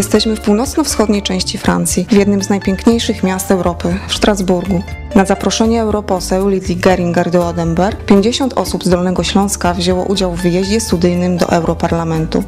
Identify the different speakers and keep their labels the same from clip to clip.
Speaker 1: Jesteśmy w północno-wschodniej części Francji, w jednym z najpiękniejszych miast Europy, w Strasburgu. Na zaproszenie europoseł Lidii Geringer de Odenberg 50 osób z Dolnego Śląska wzięło udział w wyjeździe studyjnym do Europarlamentu.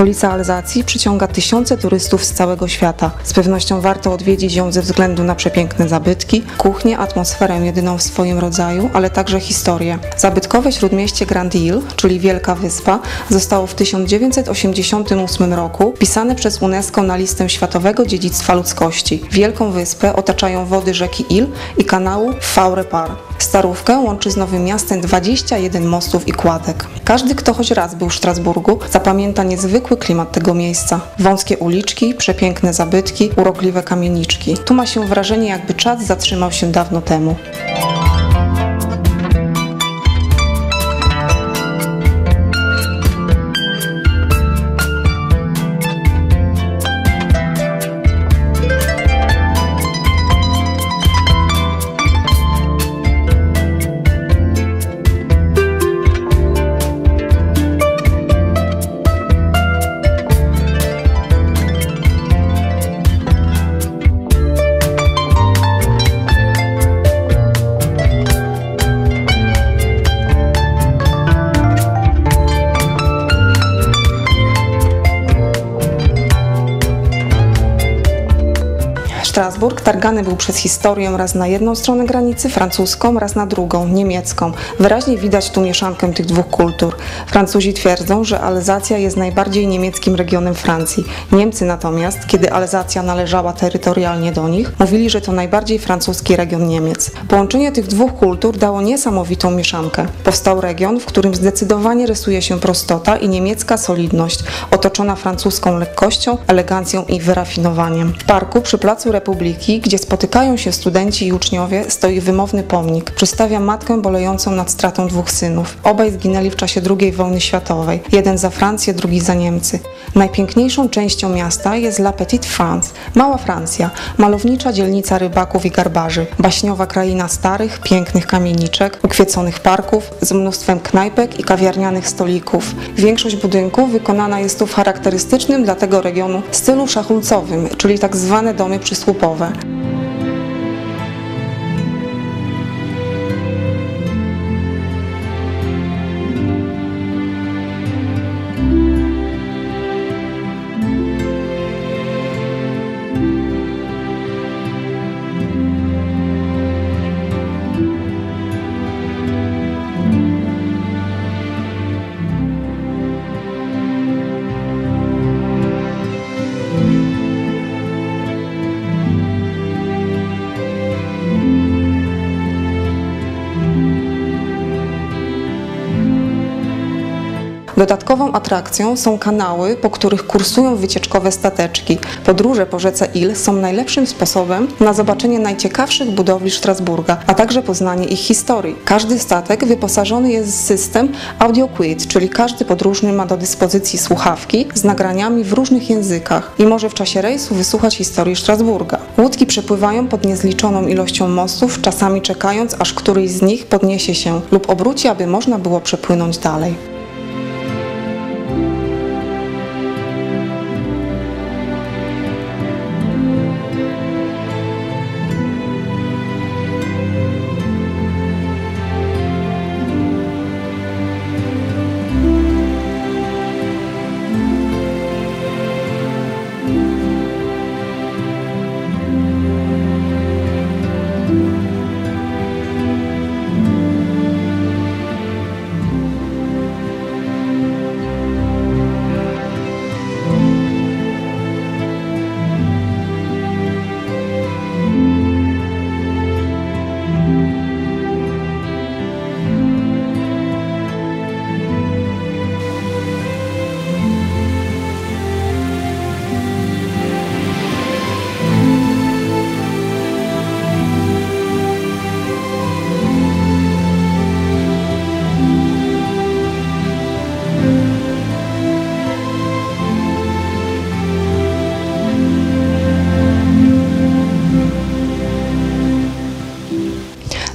Speaker 1: Stolica Alzacji przyciąga tysiące turystów z całego świata. Z pewnością warto odwiedzić ją ze względu na przepiękne zabytki, kuchnię, atmosferę jedyną w swoim rodzaju, ale także historię. Zabytkowe śródmieście Grand Ile, czyli Wielka Wyspa, zostało w 1988 roku pisane przez UNESCO na listę Światowego Dziedzictwa Ludzkości. Wielką Wyspę otaczają wody rzeki Il i kanału Faure-Par. Starówkę łączy z Nowym Miastem 21 mostów i kładek. Każdy, kto choć raz był w Strasburgu, zapamięta niezwykły klimat tego miejsca. Wąskie uliczki, przepiękne zabytki, urokliwe kamieniczki. Tu ma się wrażenie, jakby czas zatrzymał się dawno temu. Strasburg targany był przez historię raz na jedną stronę granicy francuską, raz na drugą, niemiecką. Wyraźnie widać tu mieszankę tych dwóch kultur. Francuzi twierdzą, że Alzacja jest najbardziej niemieckim regionem Francji. Niemcy natomiast, kiedy Alzacja należała terytorialnie do nich, mówili, że to najbardziej francuski region Niemiec. Połączenie tych dwóch kultur dało niesamowitą mieszankę. Powstał region, w którym zdecydowanie rysuje się prostota i niemiecka solidność, otoczona francuską lekkością, elegancją i wyrafinowaniem. W parku przy Placu Republiki, gdzie spotykają się studenci i uczniowie, stoi wymowny pomnik. Przedstawia matkę bolejącą nad stratą dwóch synów. Obaj zginęli w czasie II wojny światowej. Jeden za Francję, drugi za Niemcy. Najpiękniejszą częścią miasta jest La Petite France, Mała Francja, malownicza dzielnica rybaków i garbarzy, baśniowa kraina starych, pięknych kamieniczek, ukwieconych parków z mnóstwem knajpek i kawiarnianych stolików. Większość budynków wykonana jest tu w charakterystycznym dla tego regionu stylu szachulcowym, czyli tak zwane domy Skupova. Dodatkową atrakcją są kanały, po których kursują wycieczkowe stateczki. Podróże po rzece Il są najlepszym sposobem na zobaczenie najciekawszych budowli Strasburga, a także poznanie ich historii. Każdy statek wyposażony jest w system Audio Quid, czyli każdy podróżny ma do dyspozycji słuchawki z nagraniami w różnych językach i może w czasie rejsu wysłuchać historii Strasburga. Łódki przepływają pod niezliczoną ilością mostów, czasami czekając, aż któryś z nich podniesie się lub obróci, aby można było przepłynąć dalej.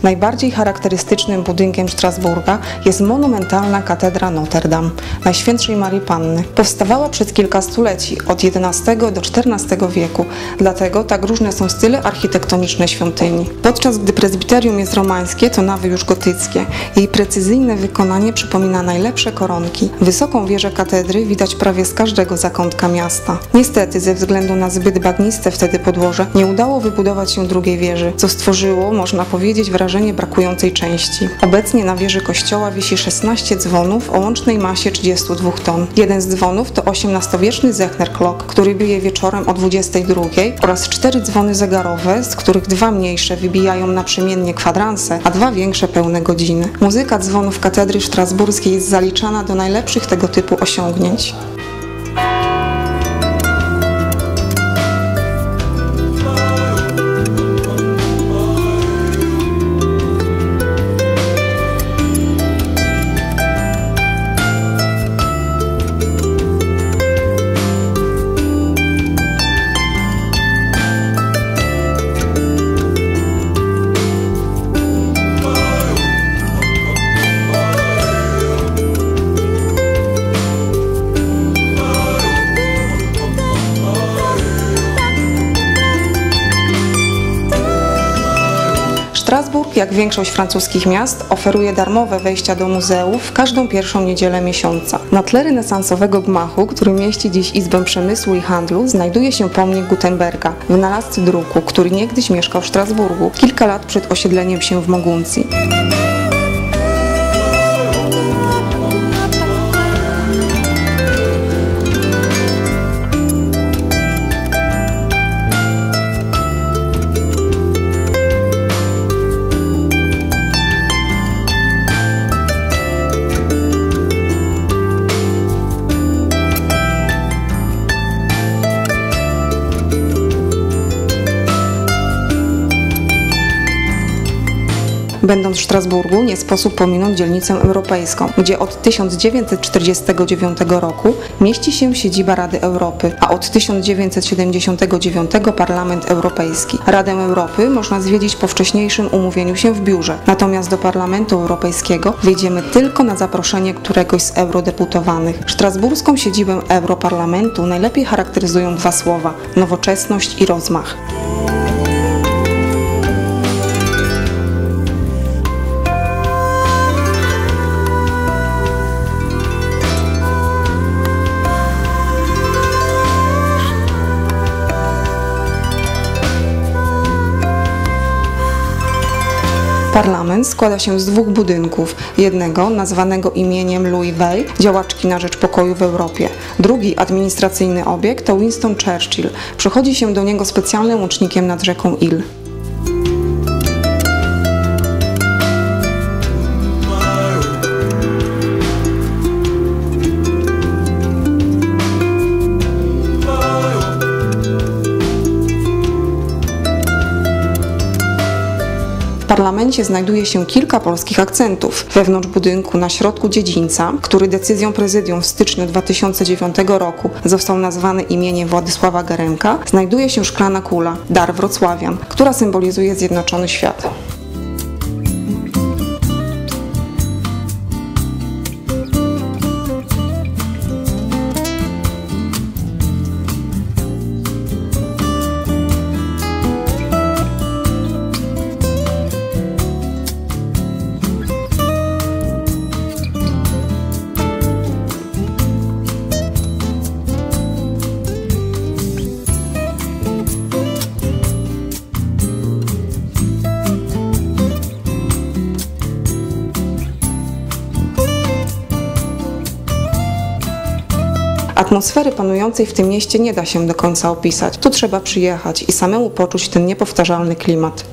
Speaker 1: Najbardziej charakterystycznym budynkiem Strasburga jest monumentalna katedra Notre Dame, Najświętszej Marii Panny. Powstawała przez kilka stuleci, od XI do XIV wieku, dlatego tak różne są style architektoniczne świątyni. Podczas gdy prezbiterium jest romańskie, to nawy już gotyckie. Jej precyzyjne wykonanie przypomina najlepsze koronki. Wysoką wieżę katedry widać prawie z każdego zakątka miasta. Niestety, ze względu na zbyt bagniste wtedy podłoże, nie udało wybudować się drugiej wieży, co stworzyło, można powiedzieć, wrażenie brakującej części. Obecnie na wieży kościoła wisi 16 dzwonów o łącznej masie 32 ton. Jeden z dzwonów to XVIII-wieczny Zechner Clock, który bije wieczorem o 22 oraz cztery dzwony zegarowe, z których dwa mniejsze wybijają naprzemiennie kwadranse, a dwa większe pełne godziny. Muzyka dzwonów katedry strasburskiej jest zaliczana do najlepszych tego typu osiągnięć. Strasburg, jak większość francuskich miast, oferuje darmowe wejścia do muzeów w każdą pierwszą niedzielę miesiąca. Na tle renesansowego gmachu, który mieści dziś Izbę Przemysłu i Handlu, znajduje się pomnik Gutenberga, wynalazcy druku, który niegdyś mieszkał w Strasburgu, kilka lat przed osiedleniem się w Moguncji. Będąc w Strasburgu, nie sposób pominąć dzielnicę europejską, gdzie od 1949 roku mieści się siedziba Rady Europy, a od 1979 Parlament Europejski. Radę Europy można zwiedzić po wcześniejszym umówieniu się w biurze, natomiast do Parlamentu Europejskiego wejdziemy tylko na zaproszenie któregoś z eurodeputowanych. Strasburską siedzibę Europarlamentu najlepiej charakteryzują dwa słowa – nowoczesność i rozmach. Parlament składa się z dwóch budynków. Jednego, nazwanego imieniem Louis Way, działaczki na rzecz pokoju w Europie. Drugi, administracyjny obiekt, to Winston Churchill. Przechodzi się do niego specjalnym łącznikiem nad rzeką Ill. W parlamencie znajduje się kilka polskich akcentów. Wewnątrz budynku na środku dziedzińca, który decyzją prezydium w styczniu 2009 roku został nazwany imieniem Władysława Geremka, znajduje się szklana kula, dar Wrocławian, która symbolizuje zjednoczony świat. Atmosfery panującej w tym mieście nie da się do końca opisać. Tu trzeba przyjechać i samemu poczuć ten niepowtarzalny klimat.